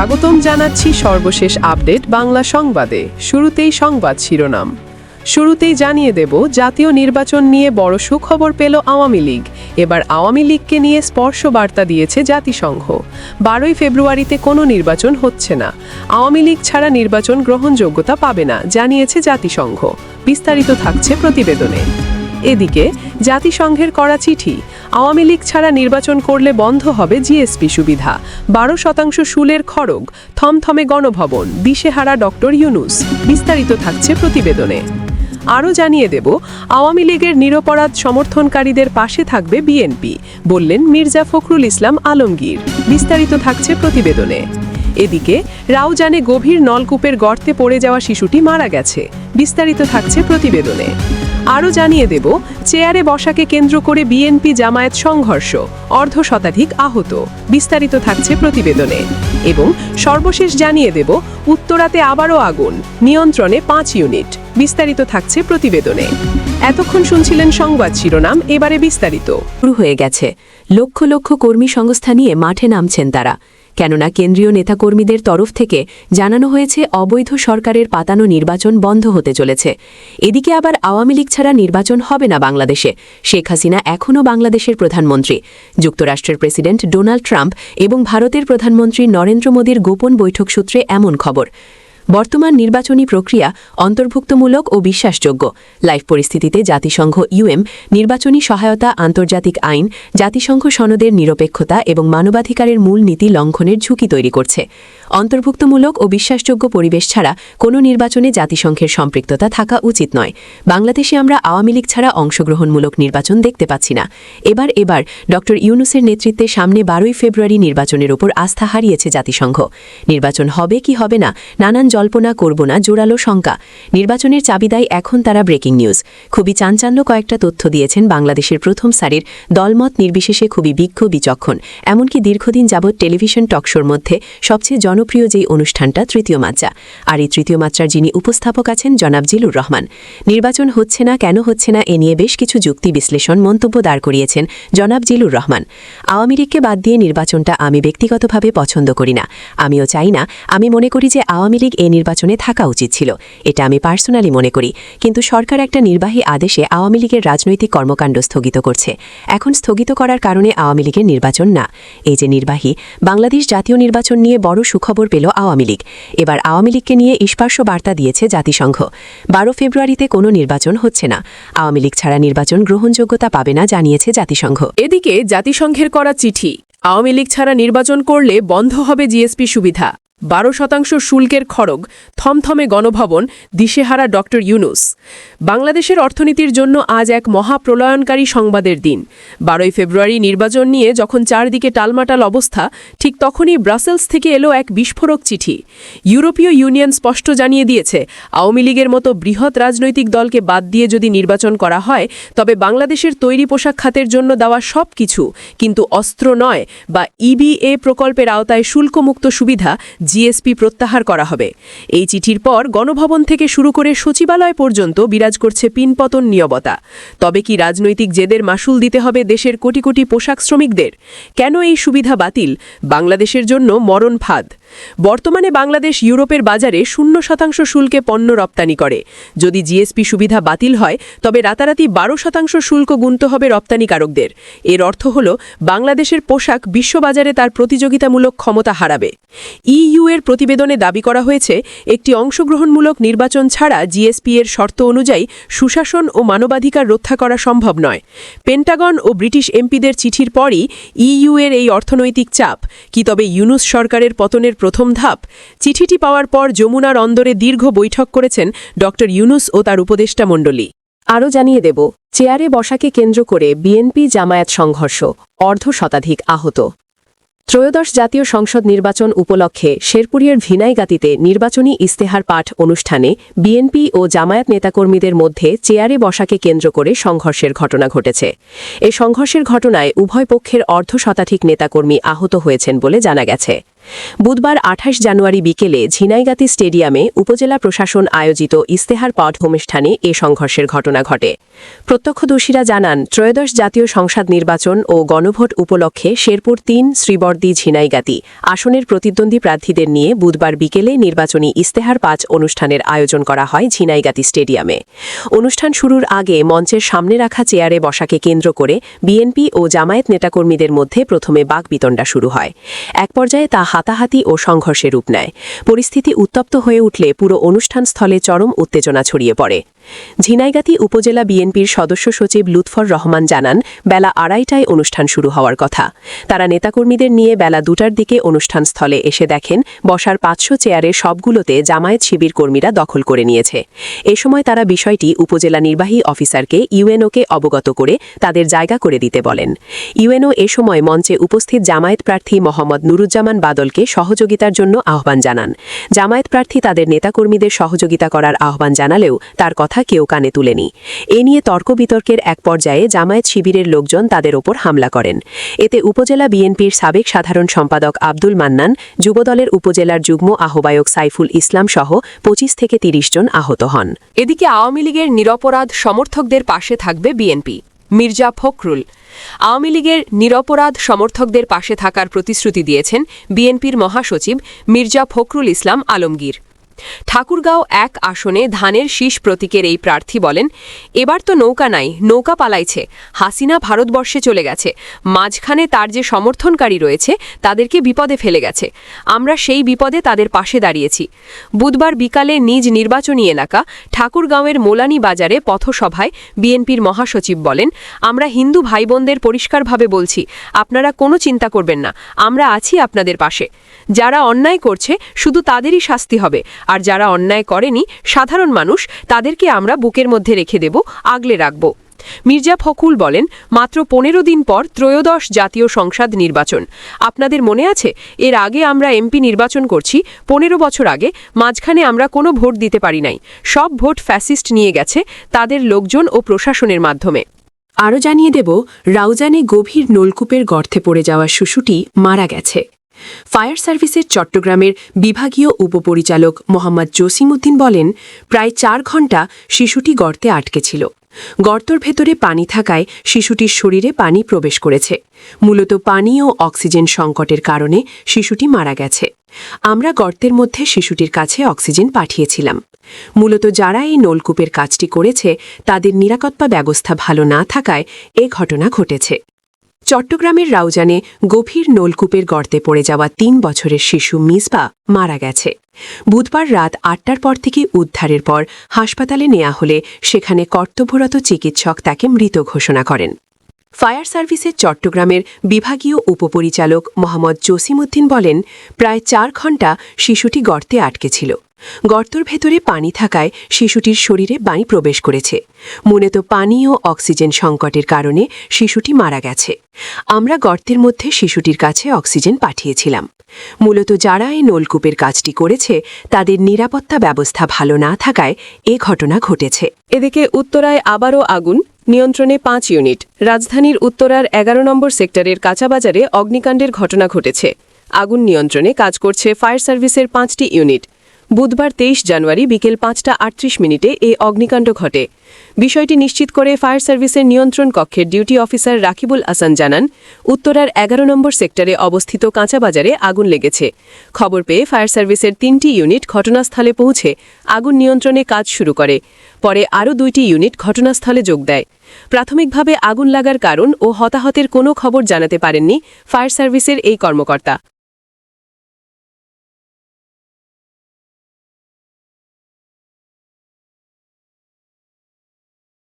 স্বাগতম জানাচ্ছি সর্বশেষ আপডেট বাংলা সংবাদে। শুরুতেই সংবাদ শিরোনাম। শুরুতেই জানিয়ে দেব, জাতীয় নির্বাচন নিয়ে বড় সুখবর পেল আওয়ামী লীগ। এবার আওয়ামী লীগকে নিয়ে স্পর্শ বার্তা দিয়েছে জাতিসংঘ। বারোই ফেব্রুয়ারিতে কোনো নির্বাচন হচ্ছে না। আওয়ামী লীগ ছাড়া নির্বাচন গ্রহণযোগ্যতা পাবে না, জানিয়েছে জাতিসংঘ। বিস্তারিত থাকছে প্রতিবেদনে। এদিকে, জাতিসংঘের করা চিঠি আওয়ামী লীগ ছাড়া নির্বাচন করলে বন্ধ হবে জিএসপি সুবিধা। বারো শতাংশ শুলের খড়গ, থমথমে গণভবন, দিশেহারা ডক্টর ইউনুস, বিস্তারিত থাকছে প্রতিবেদনে। আরও জানিয়ে দেব, আওয়ামী লীগের নিরপরাধ সমর্থনকারীদের পাশে থাকবে বিএনপি, বললেন মির্জা ফখরুল ইসলাম আলমগীর, বিস্তারিত থাকছে প্রতিবেদনে। এদিকে, রাউজানে গভীর নলকূপের গর্তে পড়ে যাওয়া শিশুটি মারা গেছে, বিস্তারিত থাকছে প্রতিবেদনে। আরও জানিয়ে দেব, চেয়ারে বসাকে কেন্দ্র করে বিএনপি জামায়াত সংঘর্ষ, অর্ধ শতাধিক আহত, বিস্তারিত থাকছে প্রতিবেদনে। এবং সর্বশেষ জানিয়ে দেব, উত্তরাতে আবারও আগুন, নিয়ন্ত্রণে পাঁচ ইউনিট, বিস্তারিত থাকছে প্রতিবেদনে। এতক্ষণ শুনছিলেন সংবাদ শিরোনাম, এবারে বিস্তারিত। শুরু হয়ে গেছে। লক্ষ লক্ষ কর্মী সংস্থা নিয়ে মাঠে নামছেন তারা। কেননা কেন্দ্রীয় নেতাকর্মীদের তরফ থেকে জানানো হয়েছে অবৈধ সরকারের পাতানো নির্বাচন বন্ধ হতে চলেছে। এদিকে আবার আওয়ামী লীগ ছাড়া নির্বাচন হবে না বাংলাদেশে। শেখ হাসিনা এখনও বাংলাদেশের প্রধানমন্ত্রী। যুক্তরাষ্ট্রের প্রেসিডেন্ট ডোনাল্ড ট্রাম্প এবং ভারতের প্রধানমন্ত্রী নরেন্দ্র মোদীর গোপন বৈঠক সূত্রে এমন খবর। বর্তমান নির্বাচনী প্রক্রিয়া অন্তর্ভুক্তমূলক ও বিশ্বাসযোগ্য। লাইভ পরিস্থিতিতে জাতিসংঘ ইউএম নির্বাচনী সহায়তা, আন্তর্জাতিক আইন, জাতিসংঘ সনদের নিরপেক্ষতা এবং মানবাধিকারের মূল নীতি লঙ্ঘনের ঝুঁকি তৈরি করছে। অন্তর্ভুক্তমূলক ও বিশ্বাসযোগ্য পরিবেশ ছাড়া কোনো নির্বাচনে জাতিসংঘের সম্পৃক্ততা থাকা উচিত নয়। বাংলাদেশে আমরা আওয়ামী লীগ ছাড়া অংশগ্রহণমূলক নির্বাচন দেখতে পাচ্ছি না। এবার এবার ড. ইউনুসের নেতৃত্বে সামনে বারোই ফেব্রুয়ারি নির্বাচনের ওপর আস্থা হারিয়েছে জাতিসংঘ। নির্বাচন হবে কি হবে না, নানান জল্পনা করব না, জোরালো শঙ্কা। নির্বাচনের চাবিদায় এখন তারা ব্রেকিং নিউজ। খুবই চাঞ্চাল্য কয়েকটা তথ্য দিয়েছেন বাংলাদেশের প্রথম সারির দলমত নির্বিশেষে খুবই বিজ্ঞ বিচক্ষণ। এমনকি দীর্ঘদিন যাবৎ টেলিভিশন টকশোর মধ্যে সবচেয়ে জনপ্রিয় যেই অনুষ্ঠানটা তৃতীয় মাত্রা। আর এই তৃতীয় মাত্রার যিনি উপস্থাপক আছেন জনাব জিলুর রহমান। নির্বাচন হচ্ছে না, কেন হচ্ছে না, এ নিয়ে বেশ কিছু যুক্তি বিশ্লেষণ মন্তব্য দাঁড় করিয়েছেন জনাব জিলুর রহমান। আওয়ামী লীগকে বাদ দিয়ে নির্বাচনটা আমি ব্যক্তিগতভাবে পছন্দ করি না। আমিও চাই না, আমি মনে করি যে আওয়ামী লীগ এই নির্বাচনে থাকা উচিত ছিল। এটা আমি পার্সোনালি মনে করি। কিন্তু সরকার একটা নির্বাহী আদেশে আওয়ামী লীগের রাজনৈতিক কর্মকাণ্ড স্থগিত করছে। এখন স্থগিত করার কারণে আওয়ামী লীগের নির্বাচন না। এই যে নির্বাহী, বাংলাদেশ জাতীয় নির্বাচন নিয়ে বড় সুখবর পেল আওয়ামী লীগ। এবার আওয়ামী লীগকে নিয়ে স্পর্শ বার্তা দিয়েছে জাতিসংঘ। বারো ফেব্রুয়ারিতে কোনো নির্বাচন হচ্ছে না। আওয়ামী লীগ ছাড়া নির্বাচন গ্রহণযোগ্যতা পাবে না, জানিয়েছে জাতিসংঘ। এদিকে জাতিসংঘের করা চিঠি। আওয়ামী লীগ ছাড়া নির্বাচন করলে বন্ধ হবে জিএসপি সুবিধা। বারো শতাংশ শুল্কের খড়গ, থমথমে গণভবন, দিশেহারা ডক্টর ইউনুস। বাংলাদেশের অর্থনীতির জন্য আজ এক মহাপ্রলয়নকারী সংবাদের দিন। বারোই ফেব্রুয়ারি নির্বাচন নিয়ে যখন চারদিকে টালমাটাল অবস্থা, ঠিক তখনই ব্রাসেলস থেকে এলো এক বিস্ফোরক চিঠি। ইউরোপীয় ইউনিয়ন স্পষ্ট জানিয়ে দিয়েছে, আওয়ামী লীগের মতো বৃহৎ রাজনৈতিক দলকে বাদ দিয়ে যদি নির্বাচন করা হয়, তবে বাংলাদেশের তৈরি পোশাক খাতের জন্য দেওয়া সব কিছু কিন্তু অস্ত্র নয় বা ইবিএ প্রকল্পের আওতায় শুল্কমুক্ত সুবিধা জিএসপি প্রত্যাহার করা হবে। এই চিঠির পর গণভবন থেকে শুরু করে সচিবালয় পর্যন্ত বিরাজ করছে পিনপতন নিয়বতা তবে কি রাজনৈতিক জেদের মাসুল দিতে হবে দেশের কোটি কোটি পোশাক শ্রমিকদের? কেন এই সুবিধা বাতিল? বাংলাদেশের জন্য মরণ ফাঁদ। বর্তমানে বাংলাদেশ ইউরোপের বাজারে শূন্য শতাংশ শুল্কে পণ্য রপ্তানি করে। যদি জিএসপি সুবিধা বাতিল হয়, তবে রাতারাতি বারো শতাংশ শুল্ক গুনতে হবে রপ্তানিকারকদের। এর অর্থ হল, বাংলাদেশের পোশাক বিশ্ববাজারে তার প্রতিযোগিতামূলক ক্ষমতা হারাবে। ইইউ এর প্রতিবেদনে দাবি করা হয়েছে, একটি অংশগ্রহণমূলক নির্বাচন ছাড়া জিএসপি এর শর্ত অনুযায়ী সুশাসন ও মানবাধিকার রক্ষা করা সম্ভব নয়। পেন্টাগন ও ব্রিটিশ এমপিদের চিঠির পরই ইইউ এর এই অর্থনৈতিক চাপ। কি তবে ইউনুস সরকারের পতনের প্রথম ধাপ? চিঠিটি পাওয়ার পর যমুনার অন্দরে দীর্ঘ বৈঠক করেছেন ড ইউনুস ও তার উপদেষ্টা মণ্ডলী। আরও জানিয়ে দেব, চেয়ারে বসাকে কেন্দ্র করে বিএনপি জামায়াত সংঘর্ষ, অর্ধ শতাধিক আহত। ত্রয়োদশ জাতীয় সংসদ নির্বাচন উপলক্ষে শেরপুরের ভিনাইগাতিতে নির্বাচনী ইস্তেহার পাঠ অনুষ্ঠানে বিএনপি ও জামায়াত নেতাকর্মীদের মধ্যে চেয়ারে বসাকে কেন্দ্র করে সংঘর্ষের ঘটনা ঘটেছে। এ সংঘর্ষের ঘটনায় উভয় পক্ষের অর্ধ শতাধিক নেতাকর্মী আহত হয়েছেন বলে জানা গেছে। বুধবার আঠাশ জানুয়ারি বিকেলে ঝিনাইগাতি স্টেডিয়ামে উপজেলা প্রশাসন আয়োজিত ইস্তেহার পট অনুষ্ঠানে এ সংঘর্ষের ঘটনা ঘটে। প্রত্যক্ষদর্শীরা জানান, ত্রয়োদশ জাতীয় সংসদ নির্বাচন ও গণভোট উপলক্ষে শেরপুর তিন, শ্রীবর্দী, ঝিনাইগাতি আসনের প্রতিদ্বন্দ্বী প্রার্থীদের নিয়ে বুধবার বিকেলে নির্বাচনী ইস্তেহার পাঁচ অনুষ্ঠানের আয়োজন করা হয় ঝিনাইগাতি স্টেডিয়ামে। অনুষ্ঠান শুরুর আগে মঞ্চের সামনে রাখা চেয়ারে বসাকে কেন্দ্র করে বিএনপি ও জামায়াত নেতাকর্মীদের মধ্যে প্রথমে বাকবিতণ্ডা শুরু হয়। এক পর্যায়ে তা হাতাহাতি ও সংঘর্ষে রূপ নেয়। পরিস্থিতি উত্তপ্ত হয়ে উঠলে পুরো অনুষ্ঠানস্থলে চরম উত্তেজনা ছড়িয়ে পড়ে। ঝিনাইগাতি উপজেলা বিএনপির সদস্য সচিব লুৎফর রহমান জানান, বেলা আড়াইটায় অনুষ্ঠান শুরু হওয়ার কথা। তারা নেতাকর্মীদের নিয়ে বেলা দুটার দিকে অনুষ্ঠান স্থলে এসে দেখেন, বসার পাঁচশো চেয়ারে সবগুলোতে জামায়াত শিবির কর্মীরা দখল করে নিয়েছে। এ সময় তারা বিষয়টি উপজেলা নির্বাহী অফিসারকে ইউএনওকে অবগত করে তাদের জায়গা করে দিতে বলেন। ইউএনও এ সময় মঞ্চে উপস্থিত জামায়াত প্রার্থী মোহাম্মদ নুরুজ্জামান বাদলকে সহযোগিতার জন্য আহ্বান জানান। জামায়াত প্রার্থী তাদের নেতাকর্মীদের সহযোগিতা করার আহ্বান জানালেও তার কথা কেউ কানে তুলেনি। এ নিয়ে তর্ক বিতর্কের এক পর্যায়ে জামায়াত শিবিরের লোকজন তাদের ওপর হামলা করেন। এতে উপজেলা বিএনপির সাবেক সাধারণ সম্পাদক আব্দুল মান্নান, যুবদলের উপজেলার যুগ্ম আহ্বায়ক সাইফুল ইসলাম সহ পঁচিশ থেকে তিরিশ জন আহত হন। এদিকে আওয়ামী লীগের নিরপরাধ সমর্থকদের পাশে থাকবে বিএনপি। মির্জা ফখরুল, আওয়ামী লীগের নিরপরাধ সমর্থকদের পাশে থাকার প্রতিশ্রুতি দিয়েছেন বিএনপির মহাসচিব মির্জা ফখরুল ইসলাম আলমগীর। ঠাকুরগাঁও এক আসনে ধানের শীষ প্রতীকের এই প্রার্থী বলেন, এবার তো নৌকা নাই, নৌকা পালাইছে। হাসিনা ভারতবর্ষে চলে গেছে। মাঝখানে তার যে সমর্থনকারী রয়েছে, তাদেরকে বিপদে ফেলে গেছে। আমরা সেই বিপদে তাদের পাশে দাঁড়িয়েছি। বুধবার বিকালে নিজ নির্বাচনী এলাকা ঠাকুরগাঁওয়ের মোলানি বাজারে পথসভায় বিএনপির মহাসচিব বলেন, আমরা হিন্দু ভাই বোনদের পরিষ্কারভাবে বলছি, আপনারা কোনো চিন্তা করবেন না, আমরা আছি আপনাদের পাশে। যারা অন্যায় করছে, শুধু তাদেরই শাস্তি হবে। আর যারা অন্যায় করেনি, সাধারণ মানুষ, তাদেরকে আমরা বুকের মধ্যে রেখে দেব, আগলে রাখব। মির্জা ফকুল বলেন, মাত্র পনেরো দিন পর ত্রয়োদশ জাতীয় সংসদ নির্বাচন। আপনাদের মনে আছে, এর আগে আমরা এমপি নির্বাচন করছি, পনেরো বছর আগে মাঝখানে আমরা কোনো ভোট দিতে পারি নাই। সব ভোট ফ্যাসিস্ট নিয়ে গেছে, তাদের লোকজন ও প্রশাসনের মাধ্যমে। আরও জানিয়ে দেব, রাউজানে গভীর নলকূপের গর্তে পড়ে যাওয়া শিশুটি মারা গেছে। ফায়ার সার্ভিসের চট্টগ্রামের বিভাগীয় উপপরিচালক মোহাম্মদ জসিমউদ্দিন বলেন, প্রায় চার ঘণ্টা শিশুটি গর্তে আটকে ছিল। গর্তর ভেতরে পানি থাকায় শিশুটির শরীরে পানি প্রবেশ করেছে। মূলত পানি ও অক্সিজেন সংকটের কারণে শিশুটি মারা গেছে। আমরা গর্তের মধ্যে শিশুটির কাছে অক্সিজেন পাঠিয়েছিলাম। মূলত যারা এই নলকূপের কাজটি করেছে, তাদের নিরাপত্তা ব্যবস্থা ভালো না থাকায় এ ঘটনা ঘটেছে। চট্টগ্রামের রাউজানে গভীর নলকূপের গর্তে পড়ে যাওয়া তিন বছরের শিশু মিসবা মারা গেছে। বুধবার রাত আটটার পর থেকে উদ্ধারের পর হাসপাতালে নেওয়া হলে সেখানে কর্তব্যরত চিকিৎসক তাকে মৃত ঘোষণা করেন। ফায়ার সার্ভিসের চট্টগ্রামের বিভাগীয় উপপরিচালক মোহাম্মদ জসিমউদ্দিন বলেন, প্রায় চার ঘণ্টা শিশুটি গর্তে আটকে ছিল। গর্তর ভেতরে পানি থাকায় শিশুটির শরীরে পানি প্রবেশ করেছে। মূলত পানি ও অক্সিজেন সংকটের কারণে শিশুটি মারা গেছে। আমরা গর্তের মধ্যে শিশুটির কাছে অক্সিজেন পাঠিয়েছিলাম। মূলত যারা এই নলকূপের কাজটি করেছে, তাদের নিরাপত্তা ব্যবস্থা ভালো না থাকায় এ ঘটনা ঘটেছে। এদিকে উত্তরায় আবারও আগুন, নিয়ন্ত্রণে পাঁচ ইউনিট। রাজধানীর উত্তরার এগারো নম্বর সেক্টরের কাঁচাবাজারে অগ্নিকাণ্ডের ঘটনা ঘটেছে। আগুন নিয়ন্ত্রণে কাজ করছে ফায়ার সার্ভিসের পাঁচটি ইউনিট। বুধবার তেইশ জানুয়ারি বিকেল পাঁচটা আটত্রিশ মিনিটে এই অগ্নিকাণ্ড ঘটে। বিষয়টি নিশ্চিত করে ফায়ার সার্ভিসের নিয়ন্ত্রণ কক্ষের ডিউটি অফিসার রাকিবুল আসান জানান, উত্তরার এগারো নম্বর সেক্টরে অবস্থিত কাঁচাবাজারে আগুন লেগেছে। খবর পেয়ে ফায়ার সার্ভিসের তিনটি ইউনিট ঘটনাস্থলে পৌঁছে আগুন নিয়ন্ত্রণে কাজ শুরু করে। পরে আরও দুইটি ইউনিট ঘটনাস্থলে যোগ দেয়। প্রাথমিকভাবে আগুন লাগার কারণ ও হতাহতের কোনো খবর জানাতে পারেননি ফায়ার সার্ভিসের এই কর্মকর্তা।